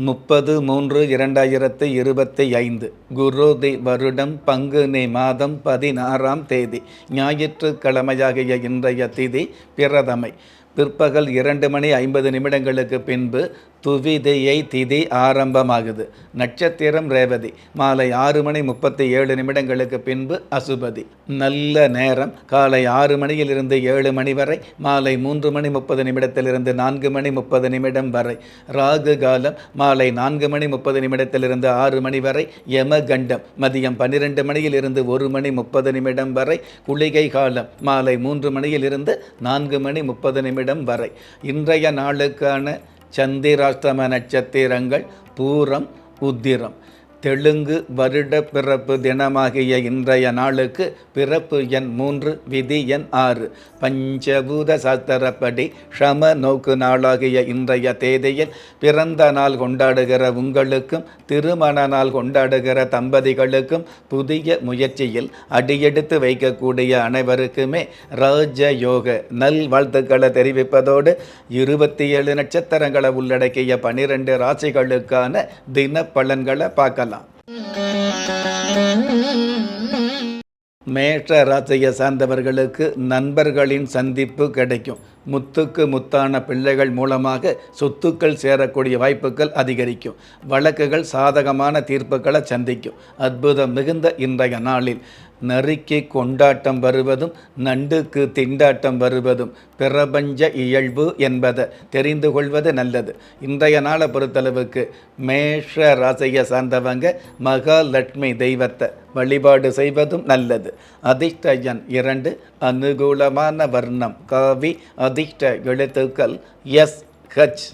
முப்பது மூன்று இரண்டாயிரத்து இருபத்தி ஐந்து. குருதி வருடம் பங்குனி மாதம் பதினாறாம் தேதி. ஞாயிற்றுக்கிழமையாகிய இன்றைய திதி பிரதமை. பிற்பகல் இரண்டு மணி ஐம்பது நிமிடங்களுக்கு பின்பு துவிதியை திதி ஆரம்பமாகுது. நட்சத்திரம் ரேவதி. மாலை ஆறு மணி முப்பத்தி ஏழு நிமிடங்களுக்கு பின்பு அசுபதி. நல்ல நேரம். காலை ஆறு மணியிலிருந்து ஏழு மணி வரை. மாலை மூன்று மணி முப்பது நிமிடத்திலிருந்து நான்கு மணி முப்பது நிமிடம் வரை. ராகு காலம். மாலை நான்கு மணி முப்பது நிமிடத்திலிருந்து ஆறு மணி வரை. யமகண்டம் மதியம் பன்னிரெண்டு மணியிலிருந்து ஒரு மணி முப்பது நிமிடம் வரை. குளிகை காலம். மாலை மூன்று மணியிலிருந்து நான்கு மணி முப்பது நிமிடம் வரை. இன்றைய நாளுக்கான சந்திராஷ்டம நட்சத்திரங்கள் பூரம் உத்திரம். தெலுங்கு வருட பிறப்பு தினமாகிய இன்றைய நாளுக்கு பிறப்பு எண் மூன்று விதி எண் ஆறு. பஞ்சபூத சாஸ்திரப்படி ஷம நோக்கு நாளாகிய இன்றைய தேதியில் பிறந்த நாள் கொண்டாடுகிற உங்களுக்கும் திருமண நாள் கொண்டாடுகிற தம்பதிகளுக்கும் புதிய முயற்சியில் அடியெடுத்து வைக்கக்கூடிய அனைவருக்குமே ராஜயோக நல் வாழ்த்துக்களை தெரிவிப்பதோடு இருபத்தி ஏழு நட்சத்திரங்களை உள்ளடக்கிய பனிரெண்டு ராசிகளுக்கான தின பலன்களை பார்க்கலாம். மேஷ ராசியை சார்ந்தவர்களுக்கு நண்பர்களின் சந்திப்பு கிடைக்கும். முத்துக்கு முத்தான பிள்ளைகள் மூலமாக சொத்துக்கள் சேரக்கூடிய வாய்ப்புகள் அதிகரிக்கும். வழக்குகள் சாதகமான தீர்ப்புகளை சந்திக்கும். அற்புதம் மிகுந்த இன்றைய நாளில். நறுக்கி கொண்டாட்டம் வருவதும் நண்டுக்கு திண்டாட்டம் வருவதும் பிரபஞ்ச இயல்பு என்பதை தெரிந்து கொள்வது நல்லது. இன்றைய நாளை பொறுத்தளவுக்கு மேஷ ராசியை சார்ந்தவங்க மகாலட்சுமி தெய்வத்தை வழிபாடு செய்வதும் நல்லது. அதிர்ஷ்ட எண் இரண்டு அனுகூலமான வர்ணம் காவி அதிர்ஷ்ட எழுத்துக்கள் எஸ் ஹச்.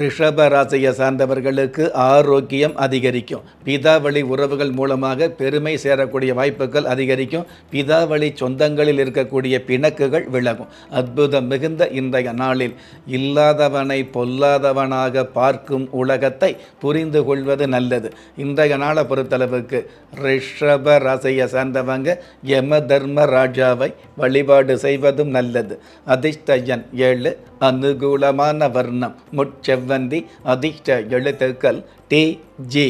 ரிஷப ராசியை சார்ந்தவர்களுக்கு ஆரோக்கியம் அதிகரிக்கும். பிதாவளி உறவுகள் மூலமாக பெருமை சேரக்கூடிய வாய்ப்புகள் அதிகரிக்கும். பிதாவளி சொந்தங்களில் இருக்கக்கூடிய பிணக்குகள் விலகும். அற்புதம் மிகுந்த இன்றைய நாளில் இல்லாதவனை பொல்லாதவனாக பார்க்கும் உலகத்தை புரிந்து கொள்வது நல்லது. இன்றைய நாளை பொறுத்தளவுக்கு ரிஷப ராசியை சார்ந்தவங்க யம தர்ம ராஜாவை வழிபாடு செய்வதும் நல்லது. அதிர்ஷ்டயன் ஏழு அனுகூலமான வர்ணம் முட்செவ்வந்தி அதிர்ஷ்ட எழுத்துக்கள் டி ஜி.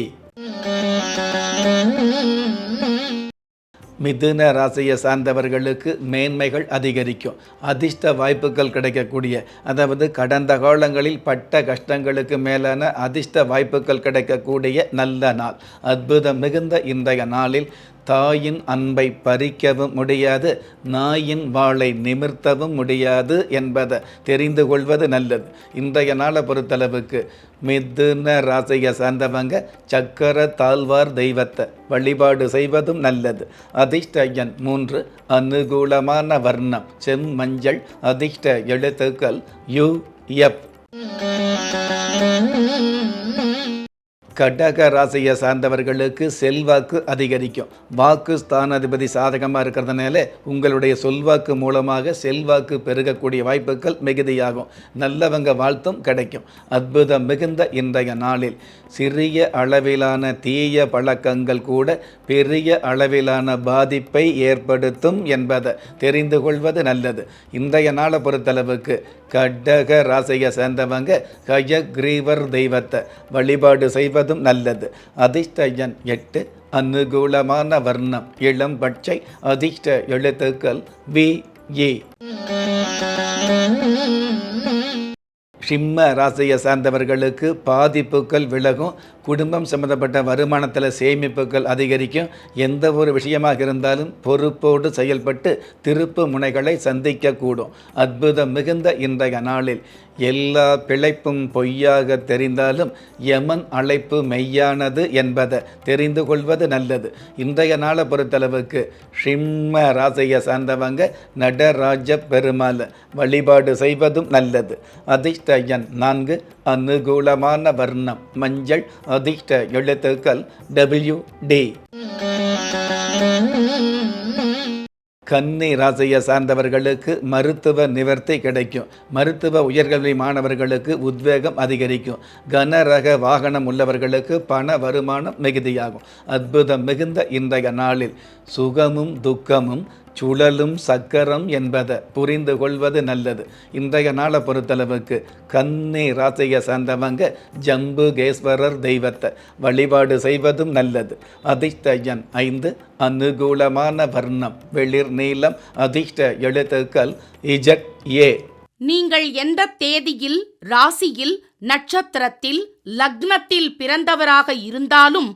மிதுன ராசியை சார்ந்தவர்களுக்கு மேன்மைகள் அதிகரிக்கும். அதிர்ஷ்ட வாய்ப்புகள் கிடைக்கக்கூடிய அதாவது கடந்த காலங்களில் பட்ட கஷ்டங்களுக்கு மேலான அதிர்ஷ்ட வாய்ப்புகள் கிடைக்கக்கூடிய நல்ல நாள். அற்புதம் மிகுந்த இன்றைய நாளில் தாயின் அன்பை பறிக்கவும் முடியாது நாயின் வாளை நிமிர்த்தவும் முடியாது என்பதை தெரிந்து கொள்வது நல்லது. இன்றைய நாளை பொறுத்தளவுக்கு மிதுன ராசியை சார்ந்தவங்க சக்கர தாழ்வார் தெய்வத்தை வழிபாடு செய்வதும் நல்லது. அதிர்ஷ்ட எண் மூன்று அனுகூலமான வர்ணம் செம்மஞ்சள் அதிர்ஷ்ட எழுத்துக்கள் யு எப். கடக ராசியை சார்ந்தவர்களுக்கு செல்வாக்கு அதிகரிக்கும். வாக்கு ஸ்தானாதிபதி சாதகமாக இருக்கிறதுனால உங்களுடைய சொல்வாக்கு மூலமாக செல்வாக்கு பெருகக்கூடிய வாய்ப்புகள் மிகுதியாகும். நல்லவங்க வாழ்த்தும் கிடைக்கும். அற்புதம் மிகுந்த இன்றைய நாளில். சிறிய அளவிலான தீய பழக்கங்கள் கூட பெரிய அளவிலான பாதிப்பை ஏற்படுத்தும் என்பதை தெரிந்து கொள்வது நல்லது. இன்றைய நாளை பொறுத்தளவுக்கு கடக ராசியை சேர்ந்தவங்க கயக்ரீவர் தெய்வத்தை வழிபாடு செய்வதும் நல்லது. அதிர்ஷ்டயன் எட்டு அனுகூலமான வர்ணம். இளம் பட்சை அதிர்ஷ்ட எழுத்துக்கள் வி ஏ. சிம்ம ராசியை சார்ந்தவர்களுக்கு பாதிப்புகள் விலகும். குடும்பம் சம்பந்தப்பட்ட வருமானத்தில் சேமிப்புகள் அதிகரிக்கும். எந்த ஒரு விஷயமாக இருந்தாலும் பொறுப்போடு செயல்பட்டு திருப்பு முனைகளை சந்திக்கக்கூடும். அற்புதம் மிகுந்த இன்றைய நாளில். எல்லா பிழைப்பும் பொய்யாக தெரிந்தாலும் யமன் அழைப்பு மெய்யானது என்பதை தெரிந்து கொள்வது நல்லது. இன்றைய நாளை பொறுத்தளவுக்கு சிம்ம ராசியை சார்ந்தவங்க நடராஜ பெருமாள் வழிபாடு செய்வதும் நல்லது. அதிர்ஷ்ட எண் நான்கு அனுகூலமான வர்ணம் மஞ்சள் அதிர்ஷ்ட எழுத்துக்கள் டபிள்யூ டி கன்னி ராசியை சார்ந்தவர்களுக்கு மருத்துவ நிவர்த்தி கிடைக்கும். மருத்துவ உயர்கல்வி மாணவர்களுக்கு உத்வேகம் அதிகரிக்கும். கனரக வாகனம் உள்ளவர்களுக்கு பண வருமானம் மிகுதியாகும். அற்புதம் மிகுந்த இன்றைய நாளில். சுகமும் துக்கமும் சுழலும் சக்கரம் என்பதை புரிந்து கொள்வது நல்லது. இன்றைய நாளை பொறுத்தளவுக்கு கன்னி ராசியை சார்ந்தவங்க ஜம்புகேஸ்வரர் தெய்வத்தை வழிபாடு செய்வதும் நல்லது. அதிர்ஷ்ட எண் ஐந்து அனுகூலமான வர்ணம் வெளிர் நீளம் அதிர்ஷ்ட எழுத்துக்கள் இஜட் ஏ. நீங்கள் எந்த தேதியில் ராசியில் நட்சத்திரத்தில் லக்னத்தில் பிறந்தவராக இருந்தாலும்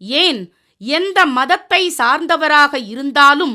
ஏன் எந்த மதத்தை சார்ந்தவராக இருந்தாலும்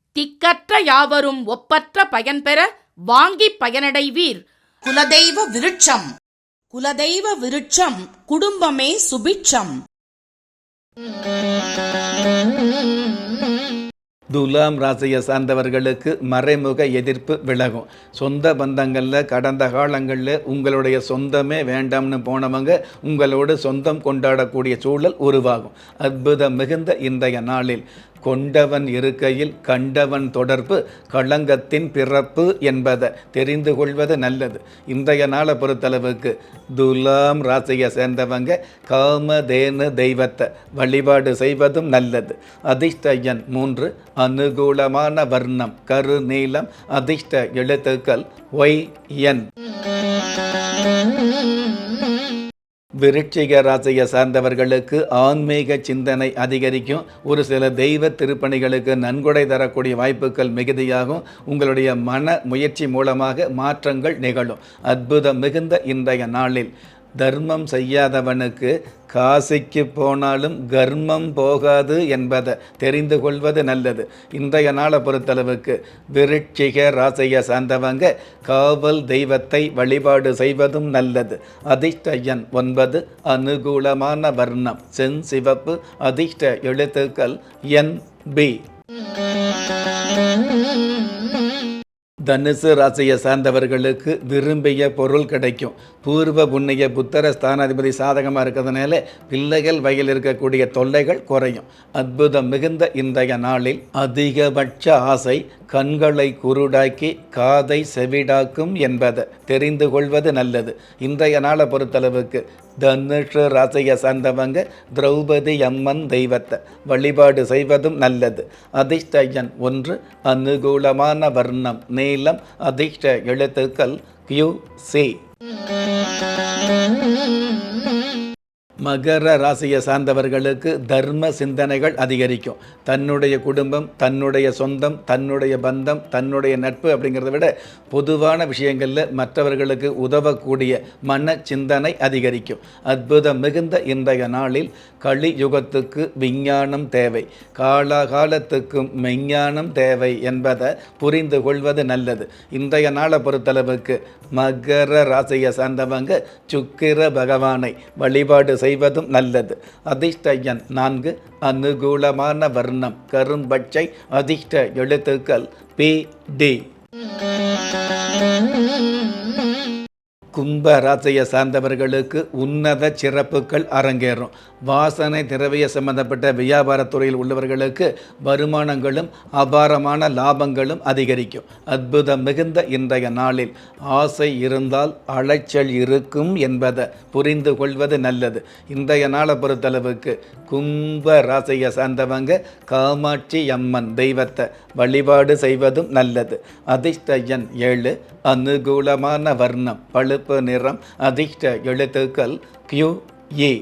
திக்கற்ற யாவரும் ஒப்பற்ற பயன் பெற வாங்கி பயனடைவீர். குலதெய்வ விருட்சம். குலதெய்வ விருட்சம் குடும்பமே சுபிட்சம். துலாம் ராசியை சார்ந்தவர்களுக்கு மறைமுக எதிர்ப்பு விலகும். சொந்த பந்தங்களில் கடந்த காலங்களில் உங்களுடைய சொந்தமே வேண்டாம்னு போனவங்க உங்களோடு சொந்தம் கொண்டாடக்கூடிய சூழல் உருவாகும். அற்புதம் மிகுந்த இன்றைய நாளில். கொண்டவன் இருக்கையில் கண்டவன் தொடர்பு களங்கத்தின் பிறப்பு என்பதை தெரிந்து கொள்வது நல்லது. இன்றைய நாளை பொறுத்தளவுக்கு துலாம் ராசியை சேர்ந்தவங்க காமதேனு தெய்வத்தை வழிபாடு செய்வதும் நல்லது. அதிர்ஷ்ட எண் மூன்று அனுகூலமான வர்ணம் கருநீளம் அதிர்ஷ்ட எழுத்துக்கள் ஒய் என். விருட்சிக ராசியை சார்ந்தவர்களுக்கு ஆன்மீக சிந்தனை அதிகரிக்கும். ஒரு சில தெய்வ திருப்பணிகளுக்கு நன்கொடை தரக்கூடிய வாய்ப்புகள் மிகுதியாகும். உங்களுடைய மன முயற்சி மூலமாக மாற்றங்கள் நிகழும். அற்புதம் மிகுந்த இன்றைய நாளில். தர்மம் செய்யாதவனுக்கு காசிக்கு போனாலும் கர்மம் போகாது என்பதை தெரிந்து கொள்வது நல்லது. இன்றைய நாளை பொறுத்தளவுக்கு விருட்சிக ராசியை சார்ந்தவங்க காவல் தெய்வத்தை வழிபாடு செய்வதும் நல்லது. அதிர்ஷ்ட எண் ஒன்பது அனுகூலமான வர்ணம். சென் சிவப்பு அதிர்ஷ்ட எழுத்துக்கள் என் பி. தனுசு ராசியை சார்ந்தவர்களுக்கு விரும்பிய பொருள் கிடைக்கும். பூர்வ புண்ணிய புத்தர ஸ்தானாதிபதி சாதகமாக இருக்கிறதுனால பிள்ளைகள் வகையில் இருக்கக்கூடிய தொல்லைகள் குறையும். அற்புதம் மிகுந்த இன்றைய நாளில் அதிகபட்ச ஆசை கண்களை குருடாக்கி காதை செவிடாக்கும் என்பதை. தெரிந்து கொள்வது நல்லது. இன்றைய நாளை பொறுத்தளவுக்கு தனுஷ ராசியை சார்ந்தவங்க திரௌபதி அம்மன் தெய்வத்தை வழிபாடு செய்வதும் நல்லது. அதிர்ஷ்ட எண் ஒன்று அனுகூலமான வர்ணம் நீளம் அதிர்ஷ்ட எழுத்துக்கள் கியூ சி. மகர ராசியை சார்ந்தவர்களுக்கு தர்ம சிந்தனைகள் அதிகரிக்கும். தன்னுடைய குடும்பம் தன்னுடைய சொந்தம் தன்னுடைய பந்தம் தன்னுடைய நட்பு அப்படிங்கிறத விட பொதுவான விஷயங்களில் மற்றவர்களுக்கு உதவக்கூடிய மன சிந்தனை அதிகரிக்கும். அற்புதம் மிகுந்த இன்றைய நாளில் களி யுகத்துக்கு விஞ்ஞானம் தேவை. காலாகாலத்துக்கும் மெஞ்ஞானம் தேவை என்பதை புரிந்து கொள்வது நல்லது. இன்றைய நாளை பொறுத்தளவுக்கு மகர ராசியை சார்ந்தவங்க சுக்கிர பகவானை வழிபாடு செய்ய செய்வதும் நல்லது. அதிர்ஷ்ட எண் நான்கு அனுகூலமான வர்ணம் கரும்பச்சை அதிர்ஷ்ட எழுத்துக்கள் பி டி. கும்ப ராசியை சார்ந்தவர்களுக்கு உன்னத சிறப்புகள் அரங்கேறும். வாசனை திரவிய சம்பந்தப்பட்ட வியாபாரத்துறையில் உள்ளவர்களுக்கு வருமானங்களும் அபாரமான லாபங்களும் அதிகரிக்கும். அற்புதம் மிகுந்த இன்றைய நாளில் ஆசை இருந்தால் அலைச்சல் இருக்கும் என்பதை புரிந்து கொள்வது நல்லது. இன்றைய நாளை பொறுத்தளவுக்கு கும்ப ராசியை சார்ந்தவங்க காமாட்சி அம்மன் தெய்வத்தை வழிபாடு செய்வதும் நல்லது. அதிர்ஷ்ட எண் ஏழு அனுகூலமான வர்ணம் பழு சிவப்பு நிறம் அதிர்ஷ்ட எழுத்துக்கள் கியூ ஏ e.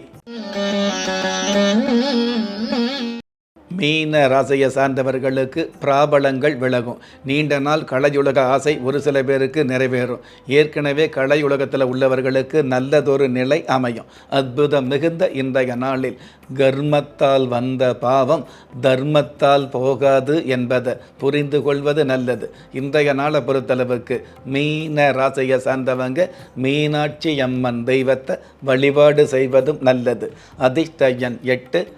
மீன ராசியை சார்ந்தவர்களுக்கு பிராபலங்கள் விலகும். நீண்ட நாள் கலையுலக ஆசை ஒரு சில பேருக்கு நிறைவேறும். ஏற்கனவே கலையுலகத்தில் உள்ளவர்களுக்கு நல்லதொரு நிலை அமையும். அற்புதம் மிகுந்த இன்றைய நாளில் கர்மத்தால் வந்த பாவம் தர்மத்தால் போகாது என்பதை புரிந்து கொள்வது நல்லது. இன்றைய நாளை பொறுத்தளவுக்கு மீன ராசியை சார்ந்தவங்க மீனாட்சி அம்மன் தெய்வத்தை வழிபாடு செய்வதும் நல்லது. அதிர்ஷ்ட எண் எட்டு